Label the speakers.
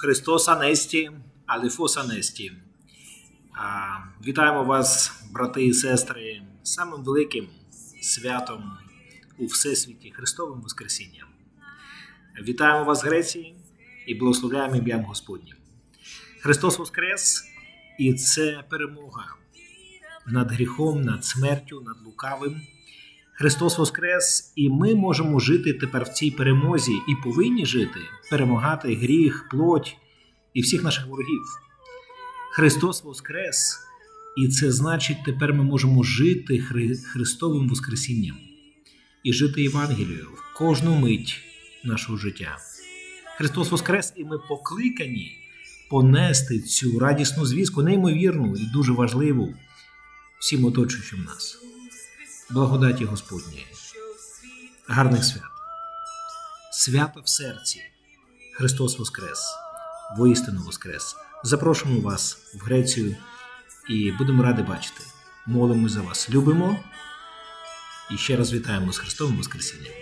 Speaker 1: Христос Анесті, Алефос Анесті. Вітаємо вас, брати і сестри, самим великим святом у Всесвіті Христовим Воскресінням. Вітаємо вас Греції і благословляємо ім'ям Господнім. Христос Воскрес, і це перемога над гріхом, над смертю, над лукавим. Христос Воскрес, і ми можемо жити тепер в цій перемозі і повинні жити, перемагати гріх, плоть і всіх наших ворогів. Христос Воскрес, і це значить, тепер ми можемо жити Хри- Христовим Воскресінням і жити Євангелією в кожну мить нашого життя. Христос Воскрес, і ми покликані понести цю радісну звістку, неймовірну і дуже важливу всім оточуючим нас. Благодаті Господньої, гарних свят, Свято в серці, Христос Воскрес, воістину Воскрес. Запрошуємо вас в Грецію і будемо раді бачити. Молимо за вас, любимо і ще раз вітаємо з Христовим Воскресінням.